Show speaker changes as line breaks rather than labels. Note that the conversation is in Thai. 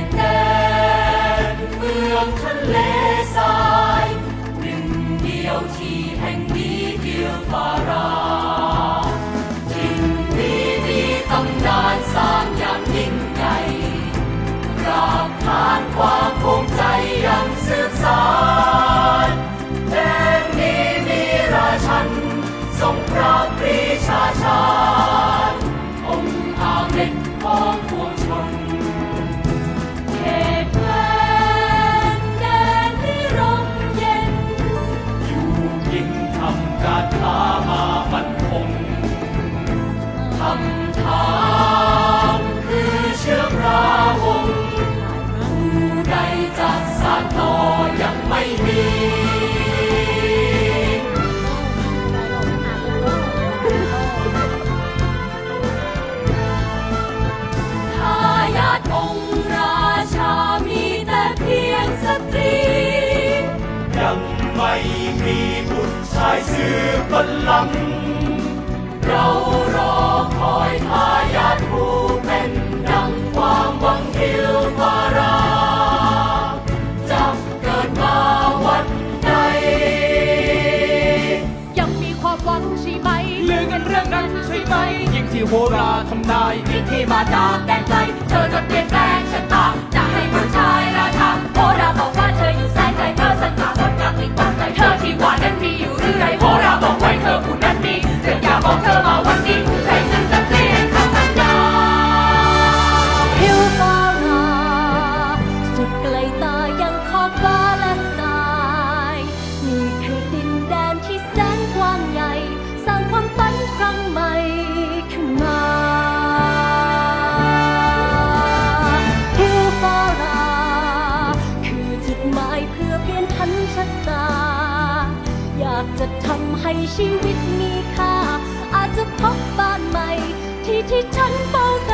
ตแดนเมืองทะเลทายหนึ่งเดียวที่แห่งนี้เดียวฟาราทิ้งนี้มีตำนานสร้างอย่างยิ่งใหญ่ราบทานความภูมิใจยังสืบสานแดนนี้มีราชันทรงายสืบบัลลังก์เรารอคอยทายาทผู้เป็นดังความหวังฮิลวาราจะเกิดมาวันใด
ยังมีความหวังใช่ไหม
ลือกันเรื่องนั้นใช่ไหม ยิ่งที่โหราทำนายยิ่งที่มาจากแดนไกลเธอจะเปลี่ยนแปลงชะตา เธออยากบอกเธอมาวันนี้ใครคือสตรีแห่งคำสัญญา
ฮิวฟ้าราสุดไกลตายังขอบฟ้าและสาย นี่คือดินแดนที่แสนกว้างใหญ่ สร้างความฝันครั้งใหม่ขึ้นมาฮิวฟ้าราคือจุดหมายเพื่อเปลี่ยนพันชะตา อยากจะทำให้ชีวิตมีค่า จะพบบ้านใหม่ ที่ที่ฉันเฝ้า